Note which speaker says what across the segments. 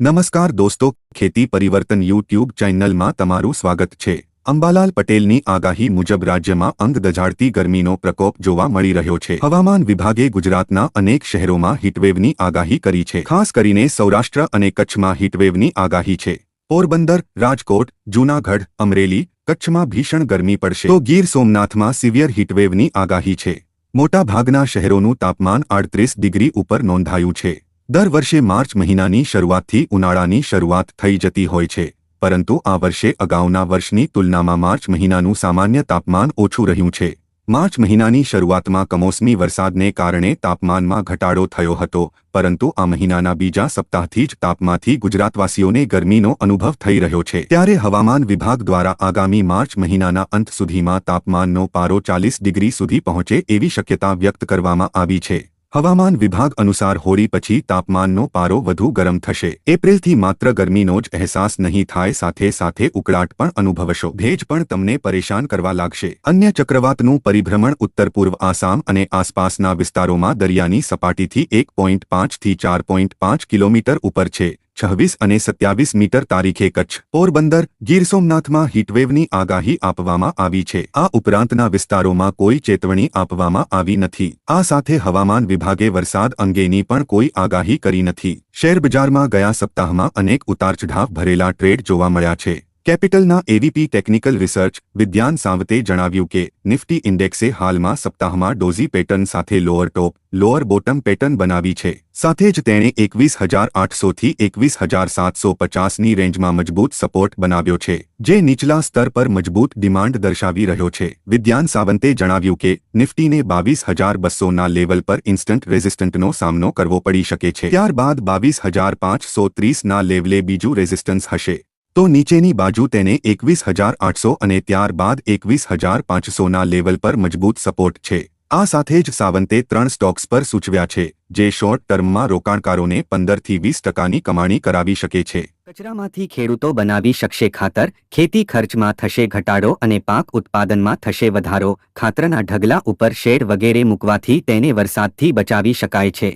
Speaker 1: નમસ્કાર દોસ્તો, ખેતી પરિવર્તન યુટ્યુબ ચેનલમાં તમારું સ્વાગત છે. અંબાલાલ પટેલની આગાહી મુજબ રાજ્યમાં અંગ દજાડતી ગરમીનો પ્રકોપ જોવા મળી રહ્યો છે. હવામાન વિભાગે ગુજરાતના અનેક શહેરોમાં હીટવેવની આગાહી કરી છે. ખાસ કરીને સૌરાષ્ટ્ર અને કચ્છમાં હીટવેવની આગાહી છે. પોરબંદર, રાજકોટ, જૂનાગઢ, અમરેલી, કચ્છમાં ભીષણ ગરમી પડશે. તો ગીર સોમનાથમાં સિવિયર હીટવેવની આગાહી છે. મોટાભાગના શહેરોનું તાપમાન આડત્રીસ ડિગ્રી ઉપર નોંધાયું છે. દર વર્ષે માર્ચ મહિનાની શરૂઆતથી ઉનાળાની શરૂઆત થઈ જતી હોય છે, પરંતુ આ વર્ષે અગાઉના વર્ષની તુલનામાં માર્ચ મહિનાનું સામાન્ય તાપમાન ઓછું રહ્યું છે. માર્ચ મહિનાની શરૂઆતમાં કમોસમી વરસાદને કારણે તાપમાનમાં ઘટાડો થયો હતો, પરંતુ આ મહિનાના બીજા સપ્તાહથી જ તાપમાંથી ગુજરાતવાસીઓને ગરમીનો અનુભવ થઈ રહ્યો છે. ત્યારે હવામાન વિભાગ દ્વારા આગામી માર્ચ મહિનાના અંત સુધીમાં તાપમાનનો પારો ચાલીસ ડિગ્રી સુધી પહોંચે એવી શક્યતા વ્યક્ત કરવામાં આવી છે. હવામાન વિભાગ અનુસાર હોળી પછી તાપમાનનો પારો વધુ ગરમ થશે. એપ્રિલથી માત્ર ગરમીનો જ અહેસાસ નહીં થાય, સાથે સાથે ઉકળાટ પણ અનુભવશો. ભેજ પણ તમને પરેશાન કરવા લાગશે. અન્ય ચક્રવાતનું પરિભ્રમણ ઉત્તર પૂર્વ આસામ અને આસપાસના વિસ્તારોમાં દરિયાની સપાટીથી એક પોઈન્ટ પાંચથી ચાર પોઈન્ટ પાંચ કિલોમીટર ઉપર છે. છવ્વીસ અને સત્યાવીસ મીટર તારીખે કચ્છ પોરબંદર ગીર સોમનાથમાં હીટવેવની આગાહી આપવામાં આવી છે. આ ઉપરાંતના વિસ્તારોમાં કોઈ ચેતવણી આપવામાં આવી નથી. આ સાથે હવામાન વિભાગે વરસાદ અંગેની પણ કોઈ આગાહી કરી નથી. શેરબજારમાં ગયા સપ્તાહમાં અનેક ઉતારચઢાવ ભરેલા ટ્રેડ જોવા મળ્યા છે. કેપિટલના AVP technical research Vidnyan Sawant જણાવ્યું કે, નિફ્ટી ઇન્ડેક્સે હાલમાં સપ્તાહમાં ડોઝી પેટર્ન સાથે lower top lower bottom pattern બનાવી છે. સાથે જ તેણે એકવીસ હજાર આઠસોથી એકવીસ હજાર સાતસો પચાસની રેન્જમાં મજબૂત સપોર્ટ બનાવ્યો છે, જે નીચલા સ્તર પર મજબૂત ડિમાન્ડ દર્શાવી રહ્યો છે. વિદ્યાન સાવંતે જણાવ્યું કે, નિફ્ટીને બાવીસ હજાર બસોના લેવલ પર ઇન્સ્ટન્ટ રેઝિસ્ટન્ટનો સામનો કરવો પડી શકે છે. ત્યારબાદ બાવીસ હજાર પાંચસો ત્રીસના લેવલે બીજું રેઝિસ્ટન્સ હશે. તો નીચેની બાજુ તેને એકવીસ હજાર આઠસો અને ત્યારબાદ એકવીસ હજાર પાંચસોના લેવલ પર મજબૂત સપોર્ટ છે. આ સાથે જ સાવંતે ત્રણ સ્ટોક્સ પર સૂચવ્યા છે, જે શોર્ટ ટર્મમાં રોકાણકારોને પંદરથી વીસ ટકાની કમાણી કરાવી શકે છે.
Speaker 2: કચરામાંથી ખેડૂતો બનાવી શકશે ખાતર, ખેતી ખર્ચમાં થશે ઘટાડો અને પાક ઉત્પાદનમાં થશે વધારો, ખાતરના ઢગલા ઉપર શેડ વગેરે મૂકવાથી તેને વરસાદથી બચાવી શકાય છે.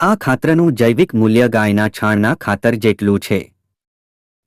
Speaker 2: આ ખાતરનું જૈવિક મૂલ્ય ગાયના છાણના ખાતર જેટલું છે.